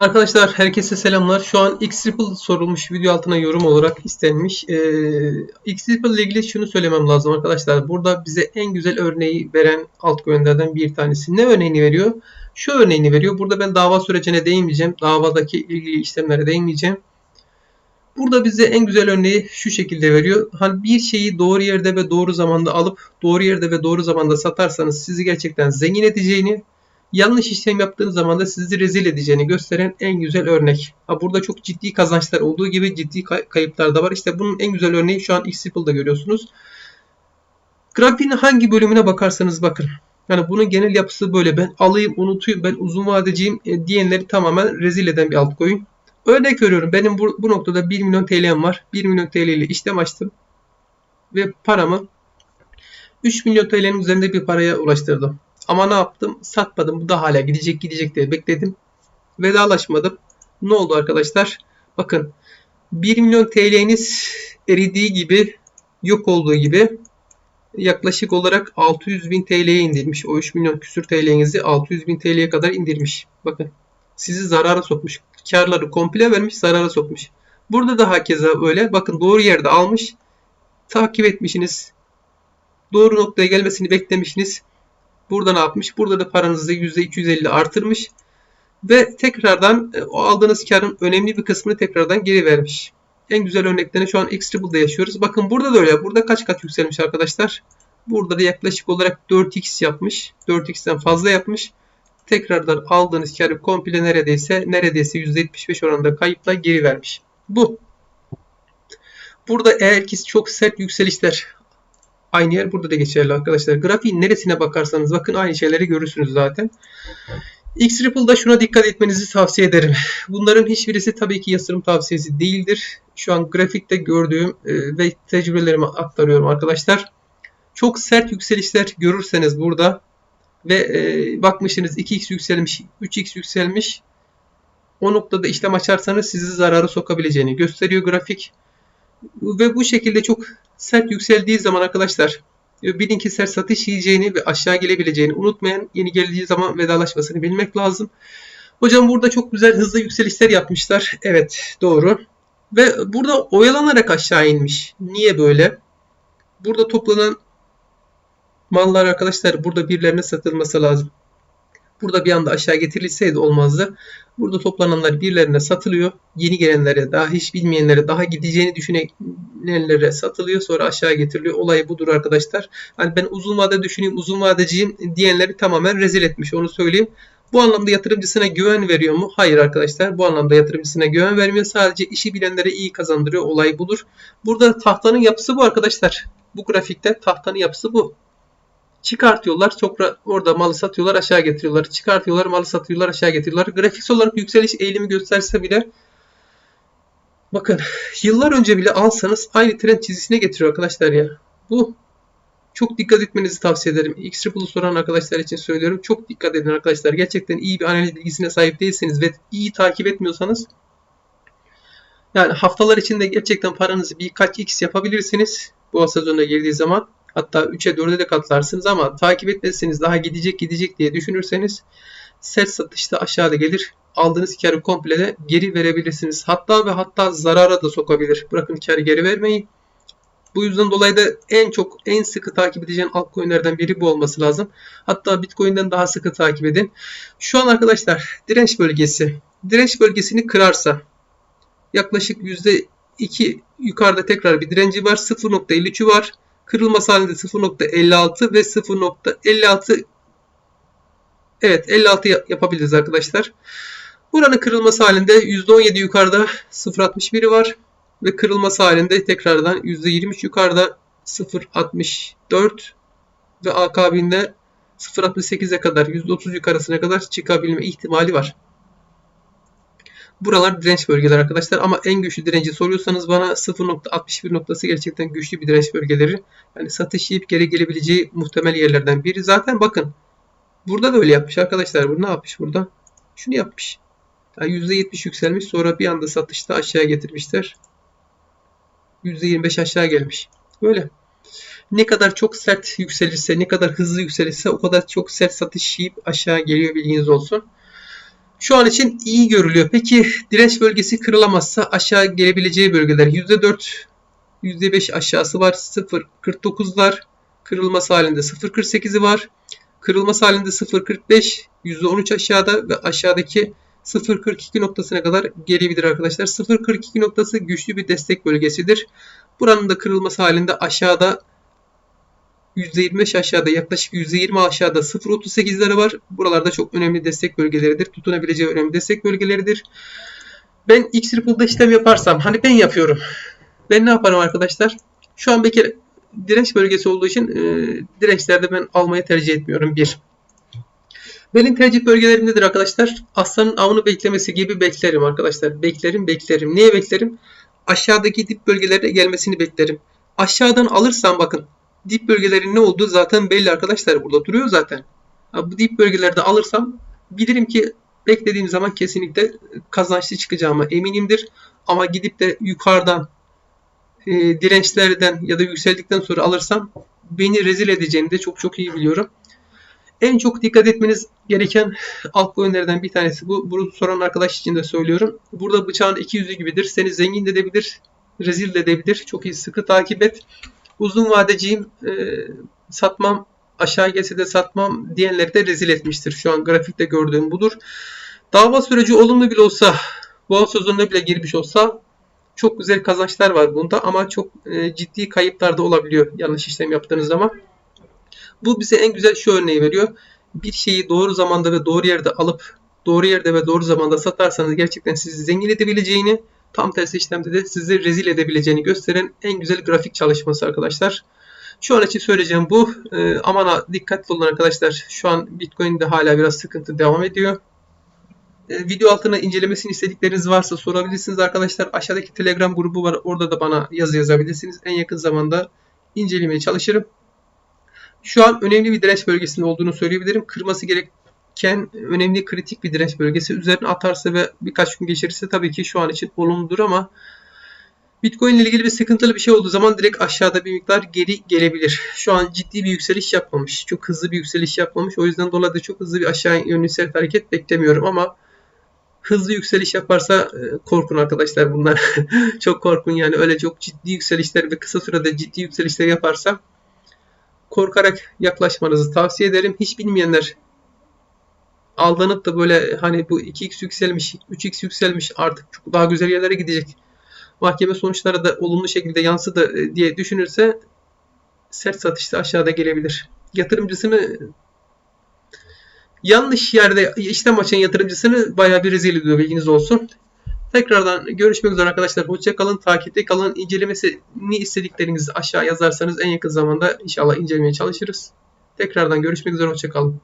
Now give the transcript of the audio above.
Arkadaşlar herkese selamlar. Şu an X Triple sorulmuş video altına yorum olarak istenmiş. Ee, X Triple ile ilgili şunu söylemem lazım arkadaşlar. Burada bize en güzel örneği veren altcoin'lerden bir tanesi. Ne örneğini veriyor? Şu örneğini veriyor. Burada ben dava sürecine değinmeyeceğim. Davadaki ilgili işlemlere değinmeyeceğim. Burada bize en güzel örneği şu şekilde veriyor. Hani bir şeyi doğru yerde ve doğru zamanda alıp doğru yerde ve doğru zamanda satarsanız sizi gerçekten zengin edeceğini yanlış işlem yaptığınız zaman da sizi rezil edeceğini gösteren en güzel örnek. Ha, burada çok ciddi kazançlar olduğu gibi ciddi kay- kayıplar da var. İşte bunun en güzel örneği şu an X-Ripple'da görüyorsunuz. Grafiğin hangi bölümüne bakarsanız bakın. Yani bunun genel yapısı böyle. Ben alayım, unutayım, ben uzun vadeciyim e, diyenleri tamamen rezil eden bir altcoin. Örnek veriyorum. Benim bu, bu noktada 1 milyon TL'm var. 1 milyon TL ile işlem açtım. Ve paramı 3 milyon TL'nin üzerinde bir paraya ulaştırdım. Ama ne yaptım? Satmadım. Bu da hala gidecek gidecek diye bekledim. Vedalaşmadım. Ne oldu arkadaşlar? Bakın 1 milyon TL'niz eridiği gibi yok olduğu gibi yaklaşık olarak 600 bin TL'ye indirmiş. O 3 milyon küsür TL'nizi 600 bin TL'ye kadar indirmiş. Bakın sizi zarara sokmuş. Karları komple vermiş zarara sokmuş. Burada da hakeza öyle. Bakın doğru yerde almış. Takip etmişsiniz. Doğru noktaya gelmesini beklemişsiniz. Burada ne yapmış? Burada da paranızı %250 artırmış. Ve tekrardan e, o aldığınız karın önemli bir kısmını tekrardan geri vermiş. En güzel örneklerini şu an X-Triple'da yaşıyoruz. Bakın burada da öyle. Burada kaç kat yükselmiş arkadaşlar? Burada da yaklaşık olarak 4x yapmış. 4x'ten fazla yapmış. Tekrardan aldığınız karı komple neredeyse neredeyse %75 oranında kayıpla geri vermiş. Bu. Burada eğer ki çok sert yükselişler Aynı yer burada da geçerli arkadaşlar. Grafiğin neresine bakarsanız bakın aynı şeyleri görürsünüz zaten. X-Ripple'da şuna dikkat etmenizi tavsiye ederim. Bunların hiçbirisi tabii ki yatırım tavsiyesi değildir. Şu an grafikte gördüğüm e, ve tecrübelerimi aktarıyorum arkadaşlar. Çok sert yükselişler görürseniz burada ve e, bakmışsınız 2x yükselmiş, 3x yükselmiş. O noktada işlem açarsanız sizi zararı sokabileceğini gösteriyor grafik. Ve bu şekilde çok sert yükseldiği zaman arkadaşlar bilin ki sert satış yiyeceğini ve aşağı gelebileceğini unutmayın. Yeni geldiği zaman vedalaşmasını bilmek lazım. Hocam burada çok güzel hızlı yükselişler yapmışlar. Evet doğru. Ve burada oyalanarak aşağı inmiş. Niye böyle? Burada toplanan mallar arkadaşlar burada birilerine satılması lazım. Burada bir anda aşağı getirilseydi olmazdı. Burada toplananlar birilerine satılıyor. Yeni gelenlere, daha hiç bilmeyenlere, daha gideceğini düşünenlere satılıyor. Sonra aşağı getiriliyor. Olay budur arkadaşlar. Hani ben uzun vade düşüneyim, uzun vadeciyim diyenleri tamamen rezil etmiş. Onu söyleyeyim. Bu anlamda yatırımcısına güven veriyor mu? Hayır arkadaşlar. Bu anlamda yatırımcısına güven vermiyor. Sadece işi bilenlere iyi kazandırıyor. Olay budur. Burada tahtanın yapısı bu arkadaşlar. Bu grafikte tahtanın yapısı bu. Çıkartıyorlar. Sonra orada malı satıyorlar aşağı getiriyorlar. Çıkartıyorlar malı satıyorlar aşağı getiriyorlar. Grafiksel olarak yükseliş eğilimi gösterse bile bakın yıllar önce bile alsanız aynı trend çizgisine getiriyor arkadaşlar ya. Bu çok dikkat etmenizi tavsiye ederim. X Triple'ı soran arkadaşlar için söylüyorum. Çok dikkat edin arkadaşlar. Gerçekten iyi bir analiz bilgisine sahip değilseniz ve iyi takip etmiyorsanız yani haftalar içinde gerçekten paranızı birkaç x yapabilirsiniz. Bu sezonuna geldiği zaman. Hatta 3'e 4'e de katlarsınız ama takip etmezseniz daha gidecek gidecek diye düşünürseniz sert satışta aşağıda gelir. Aldığınız karı komple de geri verebilirsiniz. Hatta ve hatta zarara da sokabilir. Bırakın karı geri vermeyi. Bu yüzden dolayı da en çok en sıkı takip edeceğin altcoin'lerden biri bu olması lazım. Hatta Bitcoin'den daha sıkı takip edin. Şu an arkadaşlar direnç bölgesi. Direnç bölgesini kırarsa yaklaşık %2 yukarıda tekrar bir direnci var. 0.53'ü var. Kırılması halinde 0.56 ve 0.56 Evet 56 yapabiliriz arkadaşlar. Buranın kırılması halinde %17 yukarıda 0.61'i var. Ve kırılması halinde tekrardan %23 yukarıda 0.64 ve akabinde 0.68'e kadar %30 yukarısına kadar çıkabilme ihtimali var. Buralar direnç bölgeleri arkadaşlar ama en güçlü direnci soruyorsanız bana 0.61 noktası gerçekten güçlü bir direnç bölgeleri. Yani satış yiyip geri gelebileceği muhtemel yerlerden biri. Zaten bakın burada da öyle yapmış arkadaşlar. Bu ne yapmış burada? Şunu yapmış. Yani %70 yükselmiş sonra bir anda satışta aşağı getirmişler. %25 aşağı gelmiş. Böyle. Ne kadar çok sert yükselirse, ne kadar hızlı yükselirse o kadar çok sert satış yiyip aşağı geliyor bilginiz olsun. Şu an için iyi görülüyor. Peki direnç bölgesi kırılamazsa aşağı gelebileceği bölgeler %4, %5 aşağısı var. 0.49 var. Kırılması halinde 0.48'i var. Kırılması halinde 0.45, %13 aşağıda ve aşağıdaki 0.42 noktasına kadar gelebilir arkadaşlar. 0.42 noktası güçlü bir destek bölgesidir. Buranın da kırılması halinde aşağıda %25 aşağıda yaklaşık %20 aşağıda 0.38'leri var. Buralarda çok önemli destek bölgeleridir. Tutunabileceği önemli destek bölgeleridir. Ben X Ripple'da işlem yaparsam hani ben yapıyorum. Ben ne yaparım arkadaşlar? Şu an bir kere direnç bölgesi olduğu için e, dirençlerde ben almayı tercih etmiyorum. Bir. Benim tercih bölgelerimdedir arkadaşlar. Aslanın avını beklemesi gibi beklerim arkadaşlar. Beklerim beklerim. Niye beklerim? Aşağıdaki dip bölgelere gelmesini beklerim. Aşağıdan alırsam bakın dip bölgelerin ne olduğu zaten belli arkadaşlar. Burada duruyor zaten. Bu dip bölgelerde alırsam bilirim ki beklediğim zaman kesinlikle kazançlı çıkacağıma eminimdir. Ama gidip de yukarıdan e, dirençlerden ya da yükseldikten sonra alırsam beni rezil edeceğini de çok çok iyi biliyorum. En çok dikkat etmeniz gereken altcoin'lerden bir tanesi bu. Bunu soran arkadaş için de söylüyorum. Burada bıçağın iki yüzü gibidir. Seni zengin de edebilir, rezil de edebilir. Çok iyi sıkı takip et. Uzun vadeciyim, e, satmam, aşağı gelse de satmam diyenleri de rezil etmiştir. Şu an grafikte gördüğüm budur. Dava süreci olumlu bile olsa, boğaz sözünde bile girmiş olsa çok güzel kazançlar var bunda ama çok e, ciddi kayıplar da olabiliyor yanlış işlem yaptığınız zaman. Bu bize en güzel şu örneği veriyor. Bir şeyi doğru zamanda ve doğru yerde alıp doğru yerde ve doğru zamanda satarsanız gerçekten sizi zengin edebileceğini, tam tersi işlemde de sizi rezil edebileceğini gösteren en güzel grafik çalışması arkadaşlar. Şu an için söyleyeceğim bu. Ee, aman ha, dikkatli olun arkadaşlar. Şu an Bitcoin'de hala biraz sıkıntı devam ediyor. Ee, video altına incelemesini istedikleriniz varsa sorabilirsiniz arkadaşlar. Aşağıdaki Telegram grubu var. Orada da bana yazı yazabilirsiniz. En yakın zamanda incelemeye çalışırım. Şu an önemli bir direnç bölgesinde olduğunu söyleyebilirim. Kırması gereken önemli kritik bir direnç bölgesi. Üzerine atarsa ve birkaç gün geçirirse tabii ki şu an için olumludur ama Bitcoin ile ilgili bir sıkıntılı bir şey olduğu zaman direkt aşağıda bir miktar geri gelebilir. Şu an ciddi bir yükseliş yapmamış. Çok hızlı bir yükseliş yapmamış. O yüzden dolayı çok hızlı bir aşağı yönlü sert hareket beklemiyorum ama hızlı yükseliş yaparsa e, korkun arkadaşlar bunlar. çok korkun yani öyle çok ciddi yükselişler ve kısa sürede ciddi yükselişler yaparsa korkarak yaklaşmanızı tavsiye ederim. Hiç bilmeyenler aldanıp da böyle hani bu 2x yükselmiş, 3x yükselmiş artık çok daha güzel yerlere gidecek. Mahkeme sonuçları da olumlu şekilde yansıdı e, diye düşünürse sert satışta aşağıda gelebilir. Yatırımcısını yanlış yerde işlem açan yatırımcısını bayağı bir rezil ediyor bilginiz olsun. Tekrardan görüşmek üzere arkadaşlar. Hoşça kalın, takipte kalın. İncelemesini istediklerinizi aşağı yazarsanız en yakın zamanda inşallah incelemeye çalışırız. Tekrardan görüşmek üzere, hoşça kalın.